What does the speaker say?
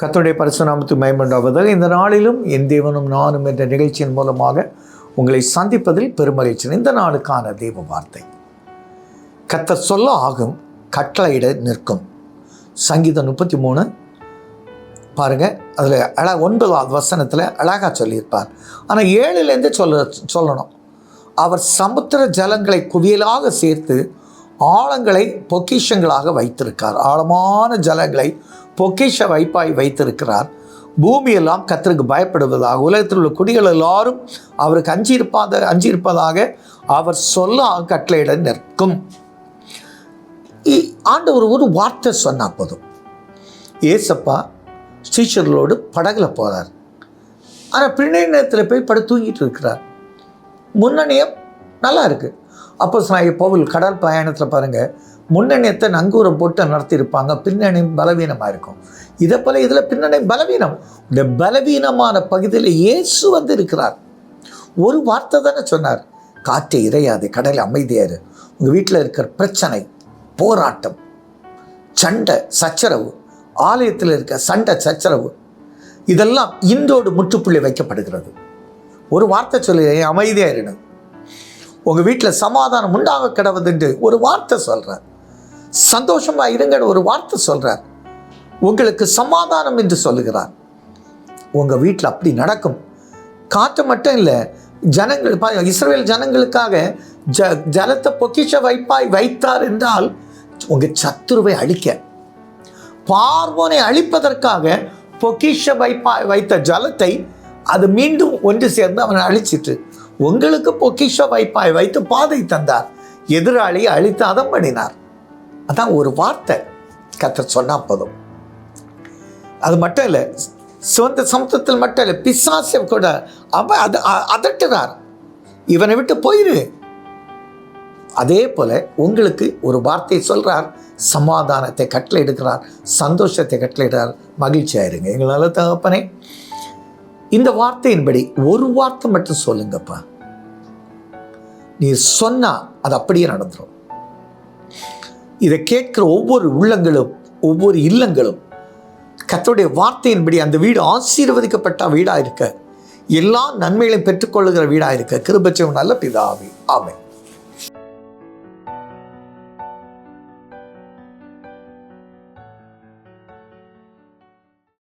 கத்தோடைய பரிசுநாமத்து மேம்பண்டாவதாக இந்த நாளிலும் என் தேவனும் நானும் என்ற நிகழ்ச்சியின் மூலமாக உங்களை சந்திப்பதில் பெருமகிழ்ச்சி. இந்த நாளுக்கான தெய்வ வார்த்தை. கத்த சொல்ல ஆகும் கட்டளையிட நிற்கும். சங்கீதம் முப்பத்தி மூணு பாருங்க அதில் அழ ஒன்பதாவது வசனத்தில் அழகாக சொல்லியிருப்பார். ஆனால் ஏழுலேருந்து சொல்ல சொல்லணும். அவர் சமுத்திர ஜலங்களை குவியலாக சேர்த்து ஆழங்களை பொக்கிஷங்களாக வைத்திருக்கார். ஆழமான ஜலங்களை பொக்கிஷ வைப்பாய் வைத்திருக்கிறார். பூமியெல்லாம் கத்தருக்கு பயப்படுவதாக உலகத்தில் உள்ள குடிகள் எல்லாரும் அவருக்கு அஞ்சியிருப்பாத அஞ்சியிருப்பதாக அவர் சொல்ல கட்டளையிட நிற்கும். இ- ஆண்டவர் ஒரு வார்த்தை சொன்னால் போதும். ஏசப்பா ஸ்டீச்சர்களோடு படகுல போகிறார் ஆனால் பின்னணி நேரத்தில் போய் படு தூங்கிட்டு இருக்கிறார். முன்னணியம் நல்லா இருக்குது அப்போ சாய பவுல் கடல் பயணத்தில் பாருங்கள் முன்னணியத்தை நங்கூரம் போட்டு நடத்தியிருப்பாங்க பின்னணியம் பலவீனமாக இருக்கும். இதை போல இதில் பின்னணி பலவீனம். இந்த பலவீனமான பகுதியில் இயேசு வந்து இருக்கிறார். ஒரு வார்த்தை தானே சொன்னார் காற்றை இறையாது கடல் அமைதியாரு உங்கள் வீட்டில் இருக்கிற பிரச்சனை போராட்டம் சண்டை சச்சரவு ஆலயத்தில் இருக்க சண்டை சச்சரவு இதெல்லாம் இன்றோடு முற்றுப்புள்ளி வைக்கப்படுகிறது. ஒரு வார்த்தை சொல்லி அமைதியாக இருணும் உங்கள் வீட்டில் சமாதானம் உண்டாக கிடவதுன்ட்டு ஒரு வார்த்தை சொல்கிறார் சந்தோஷமாக இருங்கன்னு ஒரு வார்த்தை சொல்கிறார் உங்களுக்கு சமாதானம் என்று சொல்லுகிறார். உங்கள் வீட்டில் அப்படி நடக்கும். காற்று மட்டும் இல்லை ஜனங்கள் இஸ்ரேல் ஜனங்களுக்காக ஜ ஜலத்தை பொக்கிஷ வைப்பாய் வைத்தார் என்றால் உங்கள் சத்துருவை அழிக்க பார்வோனை அழிப்பதற்காக பொக்கிஷ வைப்பாய் வைத்த ஜலத்தை அது மீண்டும் ஒன்று சேர்ந்து அவனை அழிச்சிட்டு உங்களுக்கு பொக்கிஷ வைப்பாய் வைத்து பாதை தந்தார். எதிராளியை அழித்து அதம் பண்ணினார் அதான் ஒரு வார்த்தை. கத்த சொன்னா போதும். அது மட்டும் இல்லை சிவந்த சமுத்திரத்தில் மட்டும் இல்லை பிசாசை கூட அவ அது அதட்டுறார். இவனை விட்டு போயிரு. அதே போல உங்களுக்கு ஒரு வார்த்தை சொல்றார். சமாதானத்தை கட்டளை எடுக்கிறார் சந்தோஷத்தை கட்டளையிடறார் மகிழ்ச்சி இருங்க எங்களால் தகப்பனே. இந்த வார்த்தையின்படி ஒரு வார்த்தை மட்டும் சொல்லுங்கப்பா. நீ சொன்னா அது அப்படியே நடந்துடும் இதை கேட்கிற ஒவ்வொரு உள்ளங்களும் ஒவ்வொரு இல்லங்களும் கத்தோடைய வார்த்தையின்படி அந்த வீடு ஆசீர்வதிக்கப்பட்ட வீடாக இருக்க எல்லா நன்மைகளையும் பெற்றுக்கொள்ளுகிற வீடாக இருக்க கிருபச்சவன் நல்ல பிதாவே. ஆமை